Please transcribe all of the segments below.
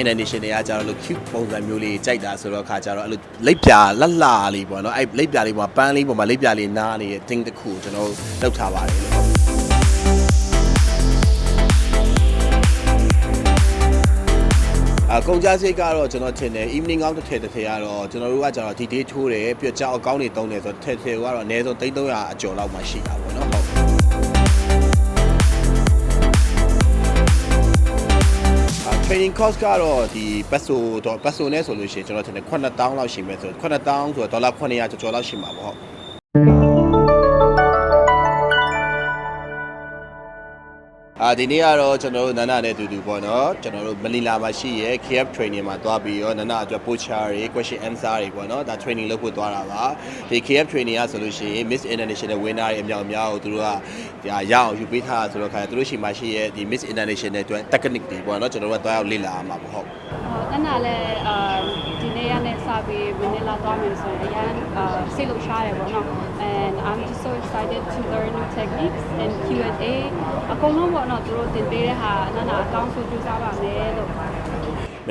International တွေကကြတော့လို့ cute ပုံစံမျိုးလေးကြိုက်တာဆိုတော့ခါကြတော့အဲ့လိုလိပ်ပြာလှလှလေးပေါ့နော်အဲ့လိပ်ပြာလေးပေါ်မှာပန်းလေးပေါ်မှာလိပ်ပြာလေးနားနေတဲ့ thing တစ်ခုကိုကျွန်တော်တို့လောက်ထားပါတယ်လို့ဟုတ်အကုန်ကြစိတ်ကတော့ကျွန်တော်ထင်တယ် evening out တစ်ထည်တစ်ထည်ကတော့ကျွန်တော်တို့ကကျတော့ဒီ day ထိုးတယ်ပြကြောက်အကောင်းတွေတုံးတယ်ဆိုတော့ထည်ထည်ကတော့အနည်းဆုံး300အကျော်လောက်မှရှိတာပေါ့နော် training cost ကတော့ဒီပတ်ဆိုတော့ပတ်ဆိုနဲ့ဆိုလို့ရှိရင်ကျွန်တော်ထင်တယ်9000လောက်ရှိမယ်ဆိုတော့9000ဆိုတော့ဒေါ်လာ900ကျော်ကျော်လောက်ရှိမှာပေါ့ဟုတ် အာဒီနေ့ကတော့ကျွန်တော်တို့နန္ဒနဲ့အတူတူပေါ့နော်ကျွန်တော်တို့မလီလာမှာရှိရဲ KF training မှာသွားပြီးတော့နန္ဒအတွက် poacher တွေ question answer တွေပေါ့နော်ဒါ training လုပ်ဖို့သွားတာပါဒီ KF training ကဆိုလို့ရှိရင် Miss International winner တွေအများအများကိုသူတို့ကဒါရအောင်ယူပေးထားတာဆိုတော့ခါသူတို့ရှိမှရှိရဲဒီ Miss International အတွက် technique တွေပေါ့နော်ကျွန်တော်တို့ကသွားရောက်လေ့လာရမှာပေါ့ဟုတ်အဲ့နာလည်းအာဒီနေ့ရနဲ့စပြီးမနေ့လာသွားမယ်ဆိုရင်အရင်အာစိတ်လှုပ်ရှားတယ်ပေါ့နော် and I'm just so excited to learn new techniques and Q&A အကုန်လုံးပေါ့နော်သူတို့သင်ပေးတဲ့ဟာနာနာအကောင်းဆုံးကြိုးစားပါမယ်လို့ မ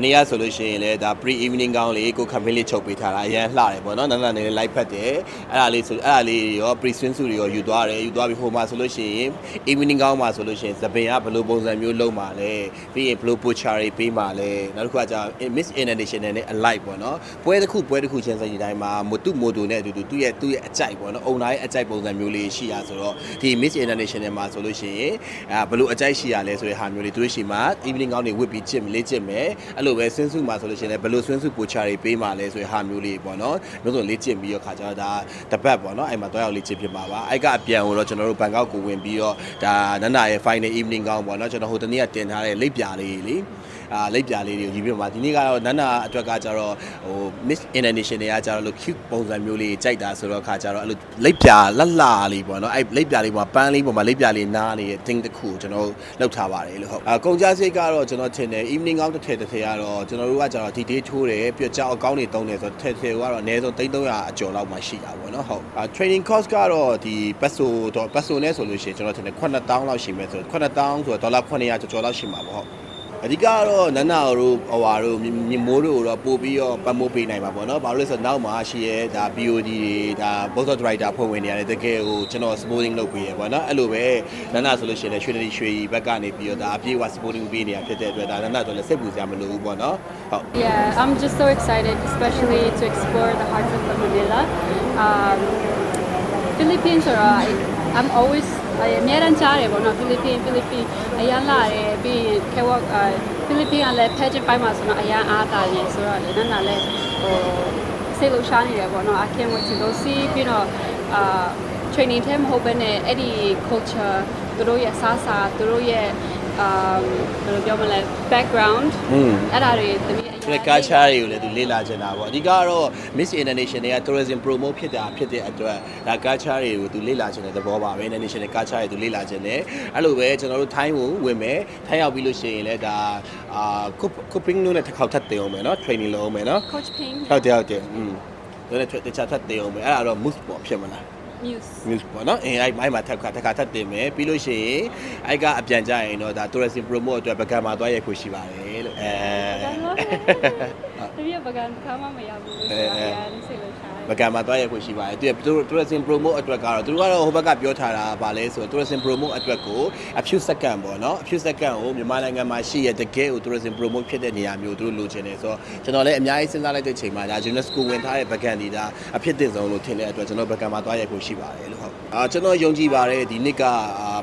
နေ့ကဆိုလို့ရှိရင်လည်းဒါ pre evening ကောင်းလေးကို campaign လေးချုပ်ပေးထားတာအရန်လှတယ်ပေါ့နော်နန်းနန်းနေလေး live ဖတ်တယ်အဲ့ဒါလေးဆိုအဲ့ဒါလေးတွေရော pre swim စုတွေရောယူသွားတယ်ယူသွားပြီးဟိုမှာဆိုလို့ရှိရင် evening ကောင်းမှာဆိုလို့ရှိရင်သပင်ကဘယ်လိုပုံစံမျိုးလုံးပါလဲပြီးရင်ဘယ်လို poacher တွေပေးပါလဲနောက်တစ်ခုကကြာ Miss International နဲ့ alike ပေါ့နော်ပွဲတစ်ခုပွဲတစ်ခုချင်းစတဲ့တိုင်းမှာမတူမိုတိုနဲ့အတူတူသူ့ရဲ့သူ့ရဲ့အကြိုက်ပေါ့နော်အုံနာရဲ့အကြိုက်ပုံစံမျိုးလေးရှိရဆိုတော့ဒီ Miss International မှာဆိုလို့ရှိရင်အဲဘယ်လိုအကြိုက်ရှိရလဲဆိုတဲ့ဟာမျိုးလေးသူတို့ရှိမှာ evening ကောင်းတွေဝတ်ပြီးကြည့်မလေးကြည့်မယ်အဲ့လိုပဲဆွင်းစုမှာဆိုလို့ရှိရင်လည်းဘယ်လိုဆွင်းစုပိုချာတွေပေးမှာလဲဆိုတဲ့ဟာမျိုးလေးပေါ့နော်မျိုးစုံလေးကြည့်ပြီးတော့ခါကြတော့ဒါတပတ်ပေါ့နော်အဲ့မှာတွားရောက်လေးကြည့်ဖြစ်မှာပါအဲ့ကအပြန်ကိုတော့ကျွန်တော်တို့ဘန်ကောက်ကိုဝင်ပြီးတော့ဒါနန္ဒာရဲ့ final evening ကောင်းပေါ့နော်ကျွန်တော်ဟိုတနေ့ကတင်ထားတဲ့လိပ်ပြာလေးလေ အာလိပ်ပြာလေးတွေကိုယူပြမှာဒီနေ့ကတော့နန္ဒာအတွက်ကကြတော့ဟို Miss International တွေကကြတော့လို့ cute ပုံစံမျိုးလေးကြိုက်တာဆိုတော့ခါကြတော့အဲ့လိုလိပ်ပြာလှလှလေးပေါ့နော်အဲ့လိပ်ပြာလေးပေါ်မှာပန်းလေးပေါ်မှာလိပ်ပြာလေးနားနေတဲ့ thing တစ်ခုကိုကျွန်တော်တို့လောက်ထားပါတယ်လို့ဟုတ်အကုန်ကြစိတ်ကတော့ကျွန်တော်ထင်တယ် evening out တစ်ထည်တစ်ထည်ကတော့ကျွန်တော်တို့ကကြတော့ဒီ day ထိုးတယ်ပြကြောက်အကောင်းတွေတုံးတယ်ဆိုတော့ထည်ထည်ကတော့အနည်းဆုံး300အကျော်လောက်မှရှိတာပေါ့နော်ဟုတ်အာ training cost ကတော့ဒီပတ်ဆိုတော့ပတ်ဆိုနဲ့ဆိုလို့ရှိရင်ကျွန်တော်ထင်တယ်9000လောက်ရှိမယ်ဆိုတော့9000ဆိုတော့ဒေါ်လာ900ကျော်ကျော်လောက်ရှိမှာပေါ့ဟုတ် အဓိကကတော့နန္နာတို့ဟိုဟာတို့မြမိုးတို့တော့ပို့ပြီးတော့ပတ်မိုးပေးနိုင်မှာပေါ့နော်။ဘာလို့လဲဆိုတော့နောက်မှာရှိရဲဒါ BOD တွေဒါ board of director ဖွဲ့ဝင်နေရတယ်တကယ်ကိုကျွန်တော် supporting လုပ်ပေးရပေါ့နော်။အဲ့လိုပဲနန္နာဆိုလို့ရှိရင်လည်းရွှေတရီရွှေကြီးဘက်ကနေပြီးတော့ဒါအပြည့်အဝ supporting ပေးနေရဖြစ်တဲ့အတွက်ဒါနန္နာတို့လည်းစိတ်ပူစရာမလိုဘူးပေါ့နော်။ဟုတ် Yeah, I'm just so excited, especially to explore the heart of Manila. Um, Philippines or I, I'm always အများရန်ကြားတယ်ပေါ့နော် Philippines Philippines အရန်လာတယ်ပြီးရင် Kewak Philippines ကလည်း pageant ပိုင်းမှာဆိုတော့အရန်အားတာတယ်ဆိုတော့လေနာနာလည်းဟိုစိတ်လှရှားနေတယ်ပေါ့နော် I can't wait to go see ပြီးတော့အာ training ထဲမဟုတ်ဘဲနဲ့အဲ့ဒီ culture သူတို့ရဲ့စားစာသူတို့ရဲ့ အာဘယ်လိုပြောမလဲ background อืม အဲ့ဒါတွေတမီးအ ဒီကာချာတွေကိုလည်းသူလေ့လာချင်တာပေါ့အဓိကကတော့ Miss International က tourism promote ဖြစ်တာဖြစ်တဲ့အတွက်ဒါကာချာတွေကိုသူလေ့လာချင်တဲ့သဘောပါပဲ International ကာချာတွေသူလေ့လာချင်တယ်အဲ့လိုပဲကျွန်တော်တို့ထိုင်းကိုဝင်မယ်ထိုင်းရောက်ပြီးလို့ရှိရင်လည်းဒါအာ cooking လို့လည်းတစ်ခေါက်ထပ်တင်အောင်မယ်เนาะ training လုပ်အောင်မယ်เนาะ coach ping ဟုတ်တယ်ဟုတ်တယ်อืมဒါနဲ့တခြားထပ်တင်အောင်မယ်အဲ့ဒါတော့ move ပေါ့ဖြစ်မလား muse news ပေါ့နော်အင်းအဲ့မိုင်းမှာထပ်ခါတစ်ခါထပ်တင်မယ်ပြီးလို့ရှိရင်အဲ့ကအပြန်ကြရင်တော့ဒါ tourism promote အတွက်ပကံမှာသွားရိုက်ဖို့ရှိပါတယ်လို့အဲတမီးပကံခါမှမရဘူးဆိုတော့အရင်စိတ်လှရှား ပကံမှာသွားရိုက်ဖို့ရှိပါတယ်သူက tourism promote အတွက်ကတော့သူတို့ကတော့ဟိုဘက်ကပြောထားတာဗာလဲဆိုတော့ tourism promote အတွက်ကိုအဖြူစက္ကန့်ပေါ့နော်အဖြူစက္ကန့်ကိုမြန်မာနိုင်ငံမှာရှိရတကယ်ကို tourism promote ဖြစ်တဲ့နေရာမျိုးသူတို့လိုချင်တယ်ဆိုတော့ကျွန်တော်လည်းအများကြီးစဉ်းစားလိုက်တဲ့ချိန်မှာဒါ UNESCO ဝင်ထားတဲ့ပကံဒီဒါအဖြစ်တင်ဆုံးလို့ထင်တဲ့အတွက်ကျွန်တော်ပကံမှာသွားရိုက်ဖို့ရှိပါတယ်လို့ဟုတ်အာကျွန်တော်ယုံကြည်ပါတယ်ဒီနှစ်က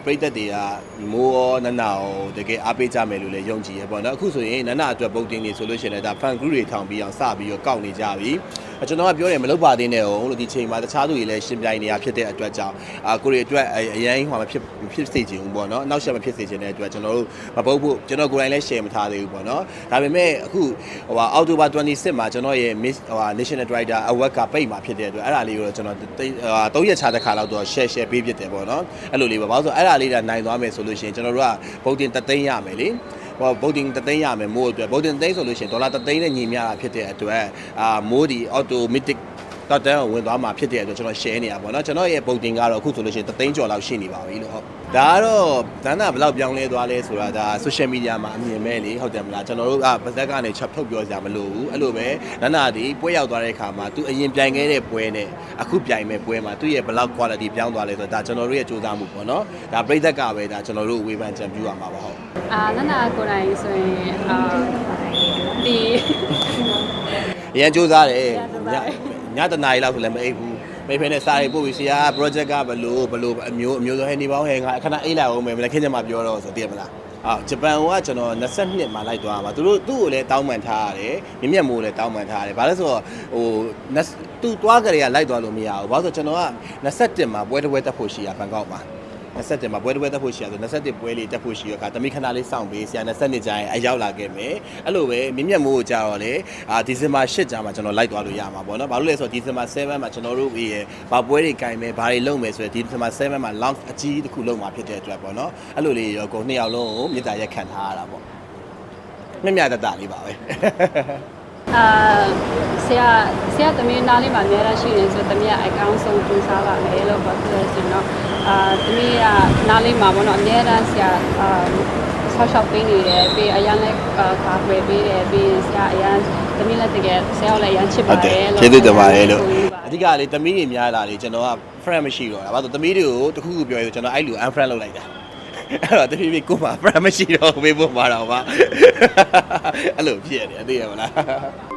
ပရိသတ်တွေကမိုးရောနန္နာရောတကယ်အားပေးကြမယ်လို့လည်းယုံကြည်ရပေါ့နော်အခုဆိုရင်နန္နာအတွက်ပုံတင်နေဆိုလို့ရှိရင်လည်းဒါ fan group တွေထောင်ပြီးအောင်စပြီးတော့ကောက်နေကြပြီကျွန်တော်ကပြောတယ်မလုပ်ပါသေးနဲ့ဟုတ်လို့ဒီချိန်မှာတခြားသူတွေလည်းရှင်းပြနေရဖြစ်တဲ့အတွက်ကြောင့်အာကိုရီအတွက်အရင်ဟိုမှာဖြစ်ဖြစ်စေချင်ဘူးပေါ့နော်နောက်ဆက်မဖြစ်စေချင်တဲ့အတွက်ကျွန်တော်တို့မပုတ်ဖို့ကျွန်တော်ကိုယ်တိုင်လည်း share မထားသေးဘူးပေါ့နော်ဒါပေမဲ့အခုဟိုဟာအောက်တိုဘာ26မှာကျွန်တော်ရဲ့ Miss ဟိုဟာ National Director Award ကပိတ်မှာဖြစ်တဲ့အတွက်အဲ့ဒါလေးကိုတော့ကျွန်တော်3ရက်ခြားတစ်ခါလောက်တော့ share share ပေးဖြစ်တယ်ပေါ့နော်အဲ့လိုလေးပါဘာလို့ဆိုအဲ့ဒါလေးကနိုင်သွားမယ်ဆိုလို့ရှိရင်ကျွန်တော်တို့ကဗုဒ္ဓင်တသိန်းရမယ်လေဟောဗုဒ္ဓင်တသိန်းရမယ်မိုးအတွက်ဗုဒ္ဓင်သိန်းဆိုလို့ရှိရင်ဒေါ်လာတသိန်းနဲ့ညီမျှတာဖြစ်တဲ့အတွက်အာမိုးဒီ automatic တော့တ န်းကိုဝင်သွားမှာဖြစ်တဲ့အတွက်ကျွန်တော် share နေရပါတော့ကျွန်တော်ရဲ့ပုံတင်ကတော့အခုဆိုလို့ရှိရင်တသိန်းကျော်လောက်ရှိနေပါပြီလို့ဟုတ်ဒါကတော့ဒန်းနာဘယ်လောက်ပြောင်းလဲသွားလဲဆိုတာဒါ social media မှာအမြင်မဲ့လေဟုတ်တယ်မလားကျွန်တော်တို့ကပါဇက်ကနေချက်ထုတ်ပြောစရာမလိုဘူးအဲ့လိုပဲဒန်းနာဒီပွဲရောက်သွားတဲ့အခါမှာသူအရင်ပြိုင်ခဲ့တဲ့ပွဲနဲ့အခုပြိုင်မဲ့ပွဲမှာသူ့ရဲ့ဘယ်လောက် quality ပြောင်းသွားလဲဆိုတော့ဒါကျွန်တော်တို့ရဲ့စူးစမ်းမှုပေါ့နော်ဒါပြိသက်ကပဲဒါကျွန်တော်တို့ဝေဖန်ကြံပြရမှာပါဟုတ်အာနန္ဒာကိုယ်တိုင်ဆိုရင်အာဒီအရင်စူးစမ်းတယ်ရန်ကြိုးစားတယ် ညညတနားရီလောက်ဆိုလည်းမအိပ်ဘူးမိဖဲနဲ့စားရီပို့ပြီးဆရာ project ကဘယ်လိုဘယ်လိုအမျိုးအမျိုးဆိုဟဲ့နေပေါင်းဟဲ့ငါခဏအိပ်လိုက်အောင်မယ်မလားခင်းချင်မှပြောတော့ဆိုသိရမလားအာဂျပန်ကကျွန်တော်22မှာလိုက်သွားမှာသူတို့သူ့ကိုလည်းတောင်းပန်ထားရတယ်မြင့်မြတ်မိုးလည်းတောင်းပန်ထားရတယ်ဘာလဲဆိုတော့ဟို20သူသွားကြရလိုက်သွားလို့မရဘူးဘာလို့ဆိုကျွန်တော်က21မှာပွဲတစ်ပွဲတက်ဖို့ရှိရဘန်ကောက်မှာ 21မှာပွဲတစ်ပွဲတက်ဖို့ရှိရဆို21ပွဲလေးတက်ဖို့ရှိရခါတမိခဏလေးစောင့်ပေးဆရာ22ကျရင်အရောက်လာခဲ့မယ်အဲ့လိုပဲမြင့်မြတ်မိုးကိုကြာတော့လေအာဒီဇင်ဘာ8ကျမှကျွန်တော်လိုက်သွားလို့ရမှာပေါ့နော်ဘာလို့လဲဆိုတော့ဒီဇင်ဘာ7မှာကျွန်တော်တို့ရဲ့ဘာပွဲတွေကင်မယ်ဘာတွေလုပ်မယ်ဆိုတော့ဒီဇင်ဘာ7မှာ launch အကြီးတစ်ခုလုပ်မှာဖြစ်တဲ့အတွက်ပေါ့နော်အဲ့လိုလေးရောကိုနှစ်ယောက်လုံးကိုမြေတားရက်ခံထားရတာပေါ့မြင့်မြတ်တတလေးပါပဲ အာဆရာဆရာသမီးနားလေးမှာအများရရှိနေဆိုသမီးကအကောင်းဆုံးကြိုးစားပါမယ်လို့ပြောပြလို့ဆိုတော့အာသမီးကနားလေးမှာပေါ့နော်အများရဆရာအာဆောက်ရှောက်ပေးနေတယ်ပြီးအရန်လည်းကာကွယ်ပေးတယ်ပြီးဆရာအရန်သမီးလည်းတကယ်ဆရာကိုလည်းအရန်ချစ်ဟုပါတ်တတယ်ယ်လို့ကျေးဇူးတင်ပါတယ်လို့ဆိုအဓိကလေသမီးတွေများလာလေကျွန်တော်က friend မရှိတော့တာဘာလို့သမီးတွေကိုတခုခုပြောရဆိုကျွန်တော်အဲ့လူ unfriend လုပ်လိုက်တာ အဲ့တော့တဖြည်းဖြည်းကိုယ်မှာ friend မရှိတော့ဘူးဘေးပေါ်မှာတော့ပါအဲ့လိုဖြစ်ရတယ်အသိရမလား